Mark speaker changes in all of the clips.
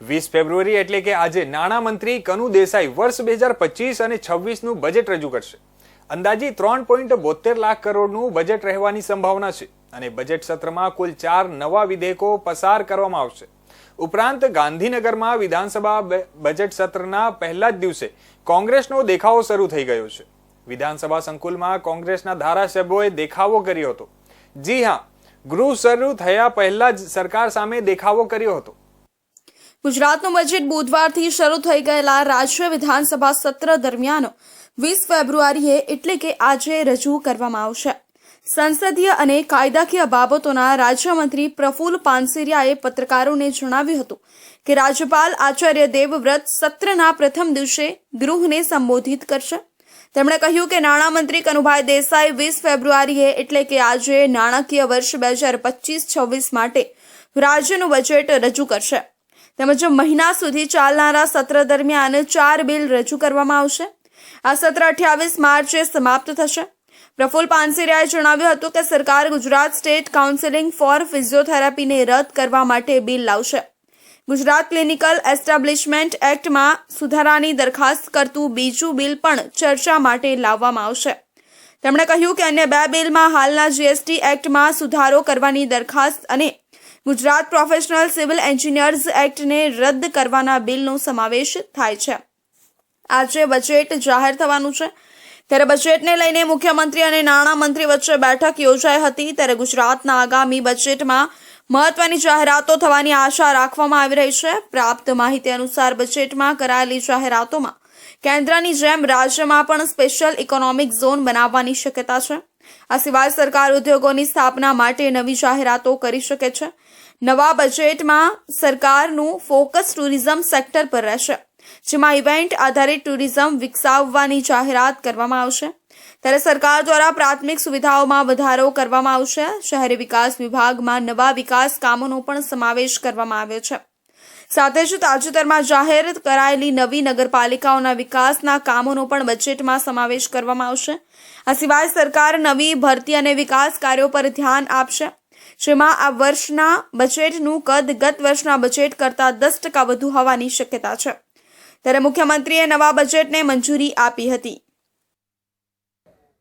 Speaker 1: વીસ ફેબ્રુઆરી એટલે કે આજે નાણામંત્રી કનુ દેસાઈ વર્ષ બે હજાર પચીસ અને છવ્વીસનું બજેટ રજૂ કરશે. અંદાજી ત્રણ પોઈન્ટ બોતેર લાખ કરોડનું બજેટ રહેવાની સંભાવના છે અને બજેટ સત્રમાં કુલ ચાર નવા વિધેયકો પસાર કરવામાં આવશે. ઉપરાંત ગાંધીનગરમાં વિધાનસભા બજેટ સત્રના પહેલા જ દિવસે કોંગ્રેસનો દેખાવો શરૂ થઈ ગયો છે. વિધાનસભા સંકુલમાં કોંગ્રેસના ધારાસભ્યોએ દેખાવો કર્યો હતો. જી હા, ગૃહ શરૂ થયા પહેલા જ સરકાર સામે દેખાવો કર્યો હતો.
Speaker 2: ગુજરાતનું બજેટ બુધવારથી શરૂ થઈ ગયેલા રાજ્ય વિધાનસભા સત્ર દરમિયાન વીસ ફેબ્રુઆરીએ એટલે કે આજે રજૂ કરવામાં આવશે. સંસદીય અને કાયદાકીય બાબતોના રાજ્યમંત્રી પ્રફુલ પાનસેરિયાએ પત્રકારોને જણાવ્યું હતું કે રાજ્યપાલ આચાર્ય દેવવ્રત સત્રના પ્રથમ દિવસે ગૃહને સંબોધિત કરશે. તેમણે કહ્યું કે નાણામંત્રી કનુભાઈ દેસાઈ વીસ ફેબ્રુઆરીએ એટલે કે આજે નાણાકીય વર્ષ બે હજાર પચીસ છવ્વીસ માટે રાજ્યનું બજેટ રજૂ કરશે. તેમજ મહિના સુધી ચાલનારા સત્ર દરમિયાન ચાર બિલ રજૂ કરવામાં આવશે. આ સત્ર અઠ્યાવીસ માર્ચે સમાપ્ત થશે. પ્રફુલ પાનસેરિયાએ જણાવ્યું હતું કે સરકાર ગુજરાત સ્ટેટ કાઉન્સિલિંગ ફોર ફિઝિયોથેરાપીને રદ કરવા માટે બિલ લાવશે. ગુજરાત ક્લિનિકલ એસ્ટાબ્લિશમેન્ટ એક્ટમાં સુધારાની દરખાસ્ત કરતું બીજું બિલ પણ ચર્ચા માટે લાવવામાં આવશે. તેમણે કહ્યું કે અન્ય બે બિલમાં હાલના જીએસટી એક્ટમાં સુધારો કરવાની દરખાસ્ત અને ગુજરાત પ્રોફેશનલ સિવિલ એન્જિનિયર્સ એક્ટને રદ કરવાના બિલનો સમાવેશ થાય છે. આજે બજેટ જાહેર થવાનું છે. ત્યારે બજેટને લઈને મુખ્યમંત્રી અને નાણામંત્રી વચ્ચે બેઠક યોજાઈ હતી. ત્યારે ગુજરાતના આગામી બજેટમાં મહત્વની જાહેરાતો થવાની આશા રાખવામાં આવી રહી છે. પ્રાપ્ત માહિતી અનુસાર બજેટમાં કરાયેલી જાહેરાતોમાં કેન્દ્રની જેમ રાજ્યમાં પણ સ્પેશિયલ ઇકોનોમિક ઝોન બનાવવાની શક્યતા છે. આ સિવાય સરકાર ઉદ્યોગોની સ્થાપના માટે નવી જાહેરાતો કરી શકે છે. નવા બજેટમાં સરકારનું ફોકસ ટુરિઝમ સેક્ટર પર રહેશે, જેમાં ઇવેન્ટ આધારિત ટુરિઝમ વિકસાવવાની જાહેરાત કરવામાં આવશે. ત્યારે સરકાર દ્વારા પ્રાથમિક સુવિધાઓમાં વધારો કરવામાં આવશે. શહેરી વિકાસ વિભાગમાં નવા વિકાસ કામોનો પણ સમાવેશ કરવામાં આવ્યો છે. સાથે જ તાજેતરમાં જાહેર કરાયેલી નવી નગરપાલિકાઓના વિકાસના કામોનો પણ બજેટમાં સમાવેશ કરવામાં આવશે. આ સિવાય સરકાર નવી ભરતી અને વિકાસ કાર્યો પર ધ્યાન આપશે, જેમાં આ વર્ષના બજેટનું કદ ગત વર્ષના બજેટ કરતાં દસ ટકા વધુ હોવાની શક્યતા છે. ત્યારે મુખ્યમંત્રીએ નવા બજેટને મંજૂરી આપી હતી.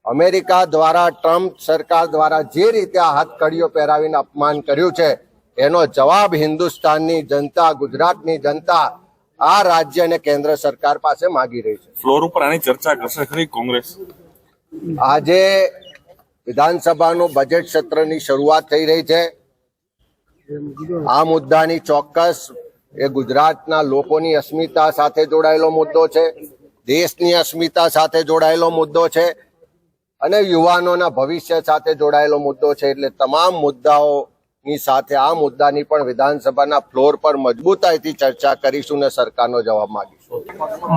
Speaker 3: અમેરિકા દ્વારા ટ્રમ્પ સરકાર દ્વારા જે રીતે આ હાથકડીઓ પહેરાવીને અપમાન કર્યું છે એનો જવાબ હિન્દુસ્તાનની જનતા ગુજરાતની જનતા આ રાજ્ય અને કેન્દ્ર સરકાર પાસે માગી રહી છે.
Speaker 4: ફ્લોર ઉપર આની ચર્ચા કરશે ખરી કોંગ્રેસ?
Speaker 3: આજે વિધાનસભાનું બજેટ સત્રની શરૂઆત થઈ રહી છે. આ મુદ્દાની ચોક્કસ એ ગુજરાતના લોકોની અસ્મિતા સાથે જોડાયેલો મુદ્દો છે. દેશની અસ્મિતા સાથે જોડાયેલો મુદ્દો છે. અને યુવાનોના ભવિષ્ય સાથે જોડાયેલો મુદ્દો છે. એટલે તમામ મુદ્દાઓની સાથે આ મુદ્દાની પણ વિધાનસભાના ફ્લોર પર મજબૂતાઈથી ચર્ચા કરીશું ને સરકારનો જવાબ માંગીશું.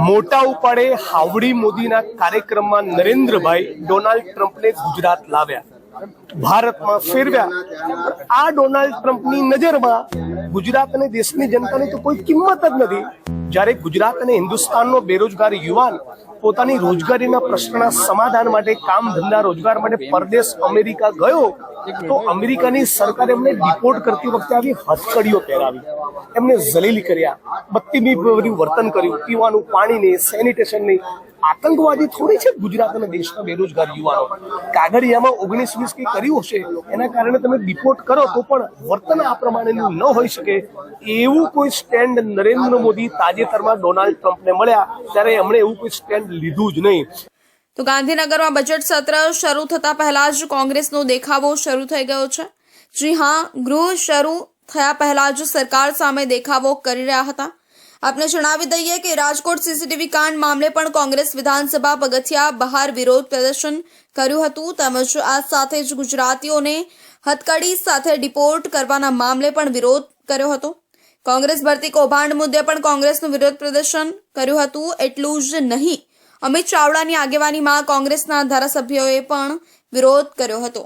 Speaker 5: મોટા ઉપાડે હાવડી મોદીના કાર્યક્રમમાં નરેન્દ્રભાઈ ડોનાલ્ડ ટ્રમ્પને ગુજરાત લાવ્યા. ભારતમાં ફેરવ્યા. આ ડોનાલ્ડ ટ્રમ્પની નજરમાં ગુજરાત અને દેશની જનતાની તો કોઈ કિંમત જ નથી. જ્યારે ગુજરાત અને હિન્દુસ્તાનનો બેરોજગાર યુવાન પોતાની રોજગારીના પ્રશ્નના સમાધાન માટે કામ ધંધા રોજગાર માટે પરદેશ અમેરિકા ગયો તો અમેરિકાની સરકારે એમને ડિપોર્ટ કરતી વખતે આવી હથકડીઓ પહેરાવી. એમને જલીલ કર્યા બત્તીમી વર્તન કર્યું, પીવાનું પાણી નહીં સેનિટેશન નહીં આતંકવાદી થોડી છે ગુજરાત અને દેશના બેરોજગાર યુવાનો. કાગળિયામાં ઓગણીસ વીસ કંઈ કર્યું હશે, એના કારણે તમે ડિપોર્ટ કરો તો પણ વર્તન આ પ્રમાણેનું ન હોઈ શકે. એવું કોઈ સ્ટેન્ડ નરેન્દ્ર મોદી તાજેતરમાં ડોનાલ્ડ ટ્રમ્પને મળ્યા, ત્યારે એમણે એવું કોઈ સ્ટેન્ડ લીધું જ નહીં.
Speaker 2: તો ગાંધીનગરમાં બજેટ સત્ર શરૂ થતા પહેલા જ કોંગ્રેસનો દેખાવો શરૂ થઈ ગયો છે. જી હા, ગૃહ શરૂ થયા પહેલા જ સરકાર સામે દેખાવો કરી રહ્યા હતા. આપને જણાવી દઈએ કે રાજકોટ સીસીટીવી કાંડ મામલે પણ કોંગ્રેસ વિધાનસભા પગથિયા બહાર વિરોધ પ્રદર્શન કર્યું હતું. તેમજ આ સાથે જ ગુજરાતીઓને હથકડી સાથે ડિપોર્ટ કરવાના મામલે પણ વિરોધ કર્યો હતો. કોંગ્રેસ ભરતી કૌભાંડ મુદ્દે પણ કોંગ્રેસનું વિરોધ પ્રદર્શન કર્યું હતું. એટલું જ નહીં અમિત ચાવડાની આગેવાનીમાં કોંગ્રેસના ધારાસભ્યોએ પણ વિરોધ કર્યો હતો.